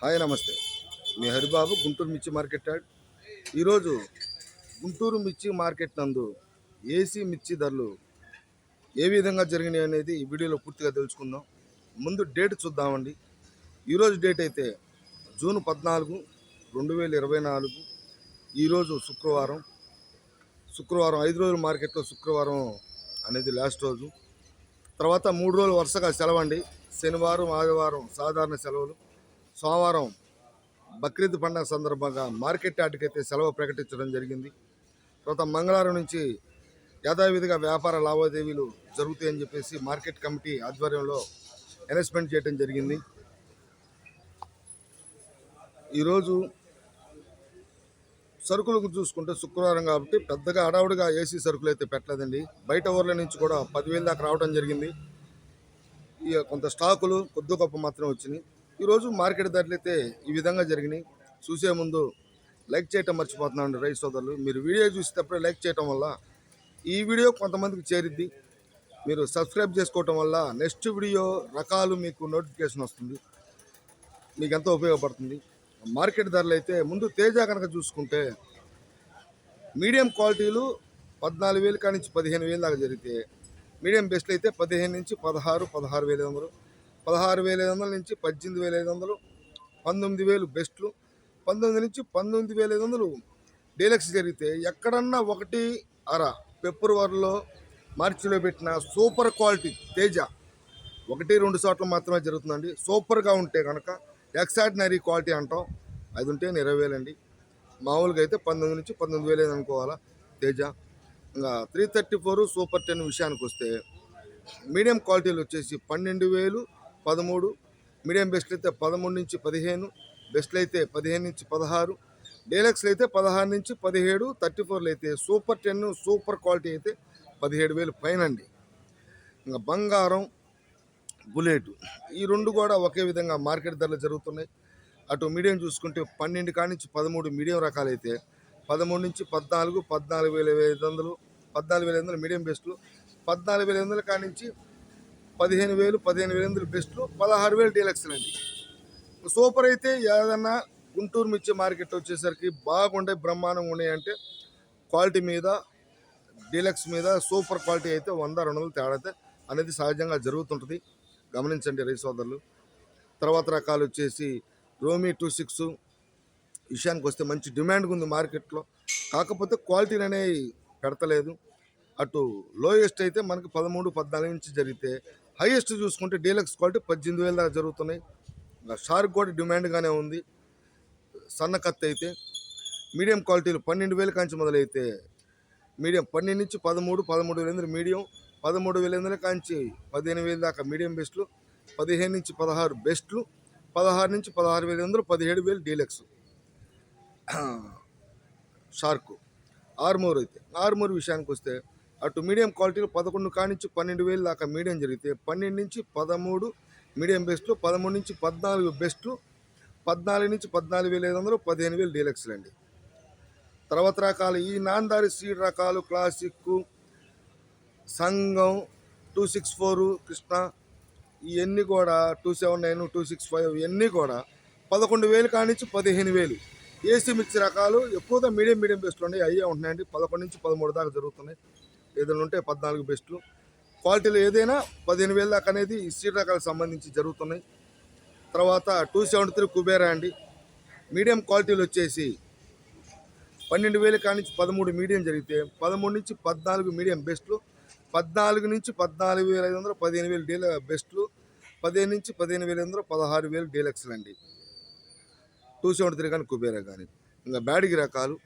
Hi నమస్తే. మీ హరిబాబు గుంటూరు మిర్చి market ఈరోజు గుంటూరు మిర్చి మార్కెట్ నందు ఏసీ మిర్చి ధరలు ఏ విధంగా జరిగినాయి అనేది ఈ వీడియోలో పూర్తిగా తెలుసుకుందాం. ముందు డేట్ చూద్దామండి. ఈరోజు డేట్ అయితే జూన్ పద్నాలుగు రెండు వేల ఇరవై నాలుగు. ఈరోజు శుక్రవారం. శుక్రవారం ఐదు రోజుల మార్కెట్లో శుక్రవారం అనేది లాస్ట్ రోజు. తర్వాత మూడు రోజులు వరుసగా సెలవండి. శనివారం ఆదివారం సాధారణ సెలవులు. సోమవారం బక్రీద్ పండుగ సందర్భంగా మార్కెట్ యార్డుకైతే సెలవు ప్రకటించడం జరిగింది. తర్వాత మంగళవారం నుంచి యథావిధిగా వ్యాపార లావాదేవీలు జరుగుతాయని చెప్పేసి మార్కెట్ కమిటీ ఆధ్వర్యంలో అనౌన్స్మెంట్ చేయడం జరిగింది. ఈరోజు సరుకులకు చూసుకుంటే శుక్రవారం కాబట్టి పెద్దగా అడావుడిగా ఏసీ సరుకులు అయితే పెట్టలేదండి. బయట ఊర్ల నుంచి కూడా పదివేల దాకా రావడం జరిగింది. ఇక కొంత స్టాకులు కొద్ది గొప్ప మాత్రం వచ్చినాయి. ఈరోజు మార్కెట్ ధరలు అయితే ఈ విధంగా జరిగినాయి. చూసే ముందు లైక్ చేయటం మర్చిపోతున్నాను రైతు సోదరులు. మీరు వీడియో చూసేటప్పుడే లైక్ చేయటం వల్ల ఈ వీడియో కొంతమందికి చేరిద్ది. మీరు సబ్స్క్రైబ్ చేసుకోవటం వల్ల నెక్స్ట్ వీడియో రకాలు మీకు నోటిఫికేషన్ వస్తుంది. మీకు ఎంతో ఉపయోగపడుతుంది. మార్కెట్ ధరలు అయితే ముందు తేజ కనుక చూసుకుంటే మీడియం క్వాలిటీలు పద్నాలుగు వేలు కానించి నుంచి పదిహేను వేలు దాకా జరిగితే మీడియం బెస్ట్లు అయితే పదిహేను నుంచి పదహారు పదహారు వేల వందలు. పదహారు వేల ఐదు వందల నుంచి పద్దెనిమిది వేల ఐదు వందలు పంతొమ్మిది వేలు బెస్ట్లు. పంతొమ్మిది నుంచి పంతొమ్మిది వేల ఐదు వందలు డీలక్స్ జరిగితే ఎక్కడన్నా ఒకటి అర ఫిబ్రవరిలో మార్చిలో పెట్టిన సూపర్ క్వాలిటీ తేజ ఒకటి రెండు చోట్ల మాత్రమే జరుగుతుందండి. సూపర్గా ఉంటే కనుక ఎక్సాడినరీ క్వాలిటీ అంటాం. అది ఉంటే ఇరవై వేలండి. మామూలుగా అయితే పంతొమ్మిది నుంచి పంతొమ్మిది వేలు అనుకోవాలా? తేజ. ఇంకా three thirty four super ten విషయానికి వస్తే మీడియం క్వాలిటీలు వచ్చేసి పన్నెండు వేలు పదమూడు మీడియం బెస్ట్లు అయితే పదమూడు నుంచి పదిహేను బెస్ట్లు అయితే పదిహేను నుంచి పదహారు డీలక్స్లు అయితే పదహారు నుంచి పదిహేడు థర్టీ ఫోర్లు అయితే సూపర్ టెన్ సూపర్ క్వాలిటీ అయితే పదిహేడు వేలు పైన అండి ఇంకా బంగారం బుల్లెట్ ఈ రెండు కూడా ఒకే విధంగా మార్కెట్ ధరలు జరుగుతున్నాయి. అటు మీడియం చూసుకుంటే పన్నెండు కాడి నుంచి పదమూడు మీడియం రకాలైతే పదమూడు నుంచి పద్నాలుగు పద్నాలుగు వేల ఐదు వందలు పద్నాలుగు వేల ఐదు వందలు మీడియం బెస్ట్లు పద్నాలుగు వేల ఐదు వందల కాడి నుంచి పదిహేను వేలు పదిహేను వేల ఎనిమిది బెస్ట్లు పదహారు వేలు డీలక్స్లు అండి. సూపర్ అయితే ఏదన్నా గుంటూరు మిర్చి మార్కెట్ వచ్చేసరికి బాగుండే బ్రహ్మాండంగా ఉన్నాయంటే క్వాలిటీ మీద డీలక్స్ మీద సూపర్ క్వాలిటీ అయితే వంద రెండు వందలు తేడా అయితే అనేది సహజంగా జరుగుతుంటుంది. గమనించండి రైతు సోదరులు. తర్వాత రకాలు వచ్చేసి రోమీ టూ సిక్స్ విషయానికి వస్తే మంచి డిమాండ్గా ఉంది మార్కెట్లో. కాకపోతే క్వాలిటీని అనేవి పెడతలేదు. అటు లోయెస్ట్ అయితే మనకి పదమూడు పద్నాలుగు నుంచి జరిగితే హైయెస్ట్ చూసుకుంటే డీలక్స్ క్వాలిటీ పద్దెనిమిది వేల దాకా జరుగుతున్నాయి. షార్క్ కూడా డిమాండ్గానే ఉంది. సన్న కత్తి అయితే మీడియం క్వాలిటీలు పన్నెండు వేల కాంచి మొదలైతే మీడియం పన్నెండు నుంచి పదమూడు పదమూడు వేల మీడియం పదమూడు వేల ఎనిమిది కాంచి పదిహేను వేల దాకా మీడియం బెస్ట్లు పదిహేను నుంచి పదహారు బెస్ట్లు పదహారు నుంచి పదహారు వేల ఎనిమిది పదిహేడు వేలు డీలక్స్. షార్క్. ఆర్మూర్ అయితే. ఆర్మూర్ విషయానికి వస్తే అటు మీడియం క్వాలిటీలో పదకొండు కానించి పన్నెండు వేలు దాకా మీడియం జరిగితే పన్నెండు నుంచి పదమూడు మీడియం బెస్ట్లు పదమూడు నుంచి పద్నాలుగు బెస్ట్లు పద్నాలుగు నుంచి పద్నాలుగు వేల ఐదు వందలు పదిహేను వేలు డీలక్స్లు అండి. తర్వాత రకాలు ఈ నాందారి సీడ్ రకాలు క్లాసిక్ సంఘం టూ సిక్స్ ఫోర్ కృష్ణ ఇవన్నీ కూడా two seven nine two six five ఇవన్నీ కూడా పదకొండు వేలు కానించి పదిహేను వేలు. ఏసీ మిక్స్ రకాలు ఎక్కువగా మీడియం మీడియం బెస్ట్లు ఉన్నాయి అయ్యే ఉంటున్నాయండి. పదకొండు నుంచి పదమూడు దాకా జరుగుతున్నాయి. ఏదైనా ఉంటే పద్నాలుగు బెస్ట్లు క్వాలిటీలు ఏదైనా పదిహేను వేల దాకా అనేది ఈ సీడ్ రకాలకు సంబంధించి జరుగుతున్నాయి. తర్వాత టూ సెవెంటీ త్రీ కుబేరా అండి. మీడియం క్వాలిటీలు వచ్చేసి పన్నెండు వేల కానించి పదమూడు మీడియం జరిగితే పదమూడు నుంచి పద్నాలుగు మీడియం బెస్ట్లు పద్నాలుగు నుంచి పద్నాలుగు వేల ఐదు వందలు పదిహేను వేలు డీల బెస్ట్లు పదిహేను నుంచి పదిహేను వేల ఐదు వందలు పదహారు వేలు డీలక్స్లు అండి. టూ సెవెంటీ త్రీ కానీ కుబేరా కానీ. ఇంకా బ్యాడ్కి రకాలు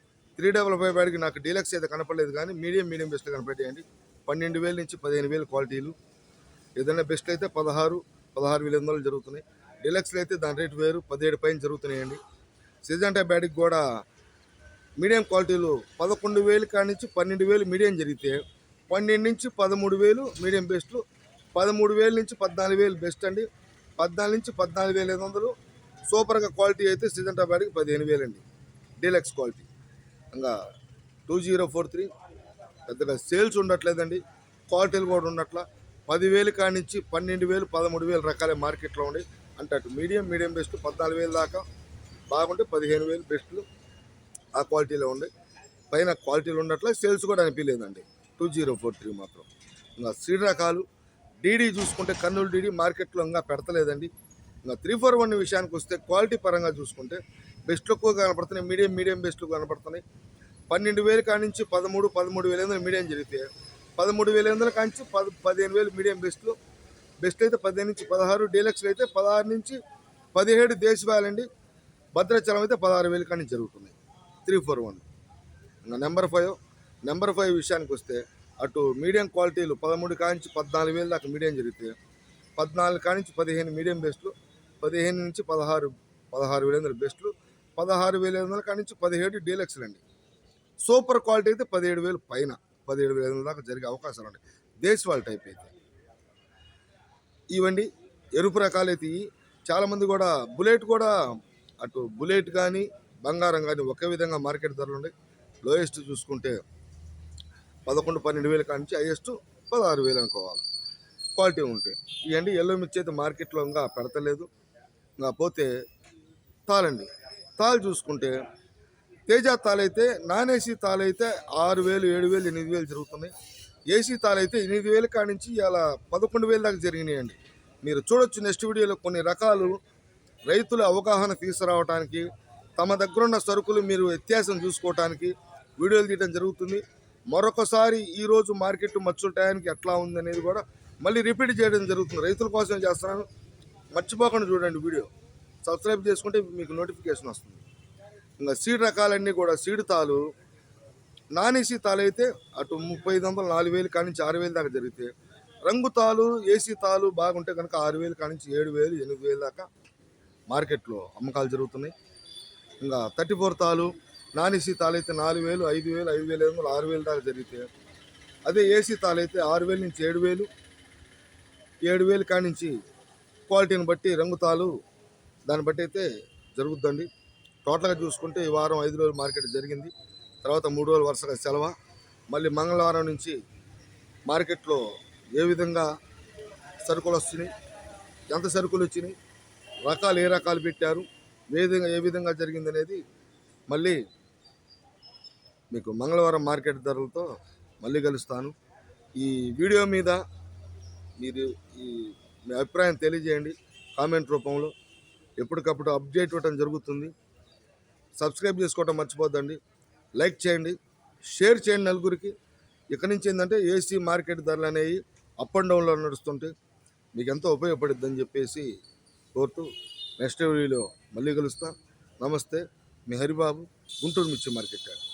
త్రీ డబల్ ఫైవ్ బ్యాడ్కి నాకు డీలక్స్ అయితే కనపడలేదు కానీ మీడియం మీడియం బెస్ట్ కనపడేయండి. పన్నెండు వేల నుంచి పదిహేను వేలు క్వాలిటీలు. ఏదైనా బెస్ట్ అయితే పదహారు పదహారు వేల ఎనిమిది జరుగుతున్నాయి. డీలక్స్లు అయితే దాని రేటు వేరు పదిహేడు పైన జరుగుతున్నాయండి. సిజంటా బ్యాడ్కి కూడా మీడియం క్వాలిటీలు పదకొండు వేలు కాడి నుంచి పన్నెండు వేలు మీడియం జరిగితే పన్నెండు నుంచి పదమూడు వేలు మీడియం బెస్ట్లు పదమూడు వేల నుంచి పద్నాలుగు వేలు బెస్ట్ అండి. పద్నాలుగు నుంచి పద్నాలుగు వేల ఐదు వందలు సూపర్గా క్వాలిటీ అయితే సిజంటా బ్యాడ్కి పదిహేను వేలండి. Deluxe quality. ఇంకా టూ జీరో ఫోర్ త్రీ పెద్దగా సేల్స్ ఉండట్లేదండి. క్వాలిటీలు కూడా ఉండట్లా. పదివేలు కాడి నుంచి పన్నెండు వేలు పదమూడు వేలు రకాల మార్కెట్లో ఉండి అంటే అటు మీడియం మీడియం బెస్ట్ పద్నాలుగు వేలు దాకా బాగుంటే పదిహేను వేలు బెస్ట్లు ఆ క్వాలిటీలో ఉండే పైన క్వాలిటీలు ఉండట్లే సేల్స్ కూడా అనిపించలేదండి. టూ జీరో ఫోర్ త్రీ మాత్రం. ఇంకా సీడ్ రకాలు డీడీ చూసుకుంటే కర్నూలు డీడీ మార్కెట్లో ఇంకా పెడతలేదండి. ఇంకా త్రీ ఫోర్ వన్ విషయానికి వస్తే క్వాలిటీ పరంగా చూసుకుంటే బెస్ట్లు ఎక్కువ కనపడుతున్నాయి మీడియం మీడియం బెస్ట్లు కనపడుతున్నాయి. పన్నెండు వేలు కానించి పదమూడు పదమూడు వేల ఎనిమిది మీడియం జరిగితే పదమూడు వేల ఎనిమిది కానించి పది పదిహేను వేలు మీడియం బెస్ట్లు. బెస్ట్ అయితే పదిహేను నుంచి పదహారు డీలక్స్లు అయితే పదహారు నుంచి పదిహేడు దేశవాలండి భద్రాచలం అయితే పదహారు వేలు కానీ జరుగుతున్నాయి. Three four one. ఇంకా నెంబర్ ఫైవ్ నెంబర్ ఫైవ్ విషయానికి వస్తే అటు మీడియం క్వాలిటీలు పదమూడు కానించి పద్నాలుగు వేలు దాకా మీడియం జరిగితే పద్నాలుగు కానించి పదిహేను మీడియం బెస్ట్లు పదిహేను నుంచి పదహారు పదహారు వేల ఎనిమిది బెస్ట్లు. పదహారు వేల ఐదు వందల కానించి పదిహేడు డీలక్స్లు అండి. సూపర్ క్వాలిటీ అయితే పదిహేడు వేలు పైన పదిహేడు వేల ఐదు వందల దాకా జరిగే అవకాశాలు ఉన్నాయి. దేశవాళ టైప్ అయితే. ఇవండి ఎరుపు రకాలు అయితే చాలామంది కూడా బుల్లెట్ కూడా అటు బుల్లెట్ కానీ బంగారం కానీ ఒకే విధంగా మార్కెట్ ధరలు ఉన్నాయి. లోయెస్ట్ చూసుకుంటే పదకొండు పన్నెండు వేల కానించి హైయెస్ట్ పదహారు వేలు అనుకోవాలి. క్వాలిటీ ఉంటాయి ఇవన్నీ ఎల్లో మిర్చి అయితే మార్కెట్లో ఇంకా పెడతలేదు. ఇంకా పోతే తాళండి తాళ్ళు చూసుకుంటే తేజ తాళైతే నాన్ ఏసీ తాళైతే ఆరు వేలు ఏడు వేలు ఎనిమిది వేలు జరుగుతున్నాయి. ఏసీ తాళైతే ఎనిమిది వేలు నుంచి ఇలా పదకొండు వేలు దాకా జరిగినాయండి. మీరు చూడొచ్చు నెక్స్ట్ వీడియోలో కొన్ని రకాలు రైతుల అవగాహన తీసుకురావడానికి తమ దగ్గరున్న సరుకులు మీరు వ్యత్యాసం చూసుకోవటానికి వీడియోలు తీయడం జరుగుతుంది. మరొకసారి ఈరోజు మార్కెట్ మచ్చుల టయానికి ఎట్లా ఉంది అనేది కూడా మళ్ళీ రిపీట్ చేయడం జరుగుతుంది. రైతుల కోసం చేస్తున్నాను. మర్చిపోకుండా చూడండి వీడియో. సబ్స్క్రైబ్ చేసుకుంటే మీకు నోటిఫికేషన్ వస్తుంది. ఇంకా సీడ్ రకాలన్నీ కూడా సీడ్ తాలు నాన్ ఏసీ తాలు అయితే అటు ముప్పై ఐదు వందలు నాలుగు వేలు కానించి ఆరు వేలు దాకా జరిగితే రంగు తాలు ఏసీ తాలు బాగుంటే కనుక ఆరు వేలు కానించి ఏడు వేలు ఎనిమిది వేలు దాకా మార్కెట్లో అమ్మకాలు జరుగుతున్నాయి. ఇంకా థర్టీ ఫోర్ తాలు నాన్ ఏసీ తాలు అయితే నాలుగు వేలు ఐదు వేలు ఐదు వేలు ఐదు వందలు ఆరు వేలు దాకా జరిగితే అదే ఏసీ తాలు అయితే ఆరు వేలు నుంచి ఏడు వేలు ఏడు వేలు కానించి క్వాలిటీని బట్టి రంగు తాలు దాన్ని బట్టి అయితే జరుగుద్దండి. టోటల్గా చూసుకుంటే ఈ వారం ఐదు రోజులు మార్కెట్ జరిగింది. తర్వాత మూడు రోజులు వరుసగా సెలవు. మళ్ళీ మంగళవారం నుంచి మార్కెట్లో ఏ విధంగా సరుకులు వస్తున్నాయి ఎంత సరుకులు వచ్చినాయి రకాలు ఏ రకాలు పెట్టారు ఏ విధంగా ఏ విధంగా జరిగింది అనేది మళ్ళీ మీకు మంగళవారం మార్కెట్ ధరలతో మళ్ళీ కలుస్తాను. ఈ వీడియో మీద మీరు ఈ మీ అభిప్రాయం తెలియజేయండి. కామెంట్ రూపంలో ఎప్పటికప్పుడు అప్డేట్ ఇవ్వటం జరుగుతుంది. సబ్స్క్రైబ్ చేసుకోవటం మర్చిపోద్దండి. లైక్ చేయండి. షేర్ చేయండి నలుగురికి. ఇక్కడి నుంచి ఏంటంటే ఏసీ మార్కెట్ ధరలు అనేవి అప్ అండ్ డౌన్లో నడుస్తుంటే మీకు ఎంతో ఉపయోగపడుద్దని చెప్పేసి కోరుతూ నెక్స్ట్ వీడియోలో మళ్ళీ కలుస్తాను నమస్తే. మీ హరిబాబు గుంటూరు మిర్చి మార్కెట్ యార్డ్.